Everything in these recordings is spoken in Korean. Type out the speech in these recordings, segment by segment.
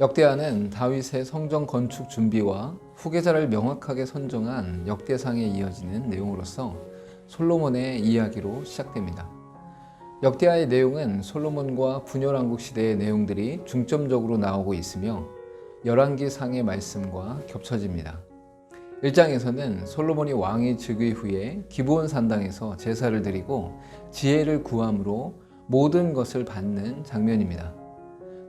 역대하는 다윗의 성전 건축 준비와 후계자를 명확하게 선정한 역대상에 이어지는 내용으로서 솔로몬의 이야기로 시작됩니다. 역대하의 내용은 솔로몬과 분열왕국 시대의 내용들이 중점적으로 나오고 있으며 열왕기 상의 말씀과 겹쳐집니다. 1장에서는 솔로몬이 왕이 즉위 후에 기브온 산당에서 제사를 드리고 지혜를 구함으로 모든 것을 받는 장면입니다.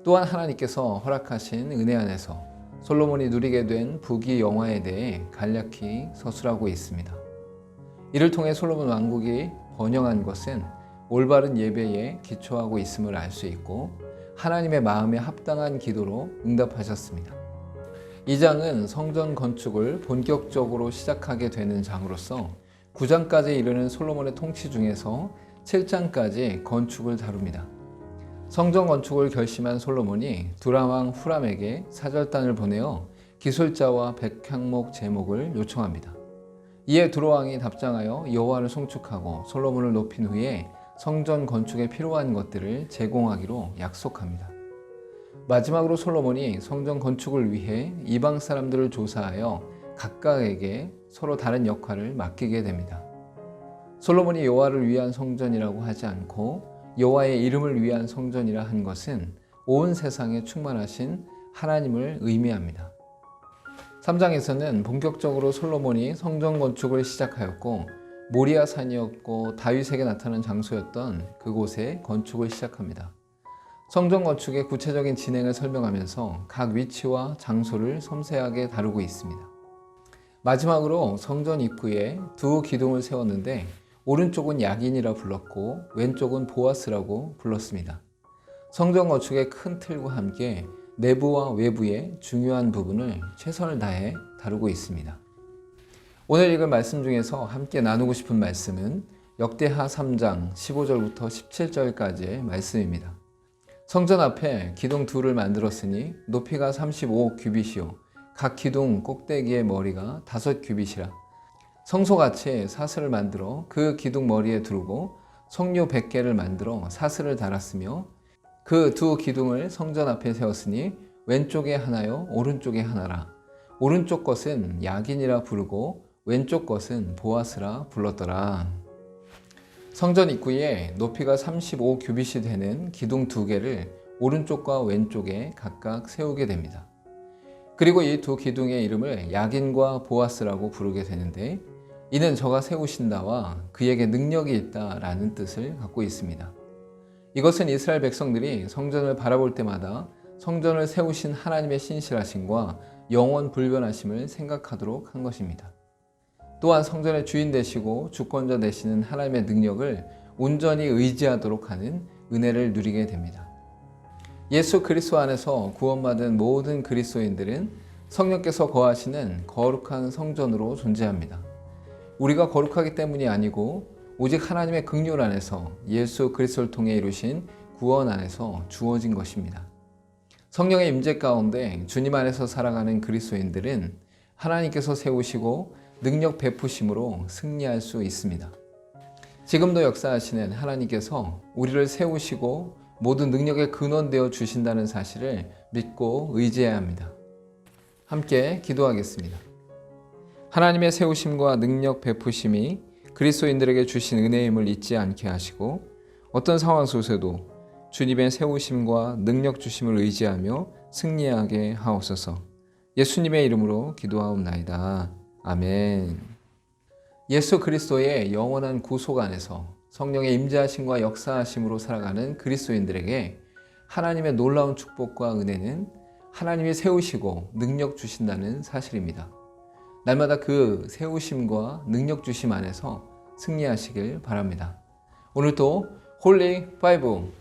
또한 하나님께서 허락하신 은혜 안에서 솔로몬이 누리게 된 부귀 영화에 대해 간략히 서술하고 있습니다. 이를 통해 솔로몬 왕국이 번영한 것은 올바른 예배에 기초하고 있음을 알 수 있고 하나님의 마음에 합당한 기도로 응답하셨습니다. 이 장은 성전 건축을 본격적으로 시작하게 되는 장으로서 9장까지 이르는 솔로몬의 통치 중에서 7장까지 건축을 다룹니다. 성전 건축을 결심한 솔로몬이 두라왕 후람에게 사절단을 보내어 기술자와 백향목 제목을 요청합니다. 이에 두라왕이 답장하여 여호와를 송축하고 솔로몬을 높인 후에 성전 건축에 필요한 것들을 제공하기로 약속합니다. 마지막으로 솔로몬이 성전 건축을 위해 이방 사람들을 조사하여 각각에게 서로 다른 역할을 맡기게 됩니다. 솔로몬이 여호와를 위한 성전이라고 하지 않고 여호와의 이름을 위한 성전이라 한 것은 온 세상에 충만하신 하나님을 의미합니다. 3장에서는 본격적으로 솔로몬이 성전 건축을 시작하였고 모리아 산이었고 다윗에게 나타난 장소였던 그곳에 건축을 시작합니다. 성전 건축의 구체적인 진행을 설명하면서 각 위치와 장소를 섬세하게 다루고 있습니다. 마지막으로 성전 입구에 두 기둥을 세웠는데 오른쪽은 야긴이라 불렀고 왼쪽은 보아스라고 불렀습니다. 성전 건축의 큰 틀과 함께 내부와 외부의 중요한 부분을 최선을 다해 다루고 있습니다. 오늘 읽을 말씀 중에서 함께 나누고 싶은 말씀은 역대하 3장 15절부터 17절까지의 말씀입니다. 성전 앞에 기둥 둘을 만들었으니 높이가 35 규빗이요 각 기둥 꼭대기의 머리가 5 규빗이라 성소같이 사슬을 만들어 그 기둥 머리에 두르고 성료 100개를 만들어 사슬을 달았으며 그 두 기둥을 성전 앞에 세웠으니 왼쪽에 하나요 오른쪽에 하나라 오른쪽 것은 야긴이라 부르고 왼쪽 것은 보아스라 불렀더라 성전 입구에 높이가 35 규빗이 되는 기둥 두 개를 오른쪽과 왼쪽에 각각 세우게 됩니다. 그리고 이 두 기둥의 이름을 야긴과 보아스라고 부르게 되는데 이는 저가 세우신다와 그에게 능력이 있다라는 뜻을 갖고 있습니다. 이것은 이스라엘 백성들이 성전을 바라볼 때마다 성전을 세우신 하나님의 신실하심과 영원 불변하심을 생각하도록 한 것입니다. 또한 성전의 주인 되시고 주권자 되시는 하나님의 능력을 온전히 의지하도록 하는 은혜를 누리게 됩니다. 예수 그리스도 안에서 구원받은 모든 그리스도인들은 성령께서 거하시는 거룩한 성전으로 존재합니다. 우리가 거룩하기 때문이 아니고 오직 하나님의 극률 안에서 예수 그리스도를 통해 이루신 구원 안에서 주어진 것입니다. 성령의 임재 가운데 주님 안에서 살아가는 그리스도인들은 하나님께서 세우시고 능력 베푸심으로 승리할 수 있습니다. 지금도 역사하시는 하나님께서 우리를 세우시고 모든 능력의 근원 되어 주신다는 사실을 믿고 의지해야 합니다. 함께 기도하겠습니다. 하나님의 세우심과 능력 베푸심이 그리스도인들에게 주신 은혜임을 잊지 않게 하시고 어떤 상황 속에서도 주님의 세우심과 능력 주심을 의지하며 승리하게 하옵소서. 예수님의 이름으로 기도하옵나이다. 아멘. 예수 그리스도의 영원한 구속 안에서 성령의 임재하심과 역사하심으로 살아가는 그리스도인들에게 하나님의 놀라운 축복과 은혜는 하나님이 세우시고 능력 주신다는 사실입니다. 날마다 그 세우심과 능력 주심 안에서 승리하시길 바랍니다. 오늘도 홀리 파이브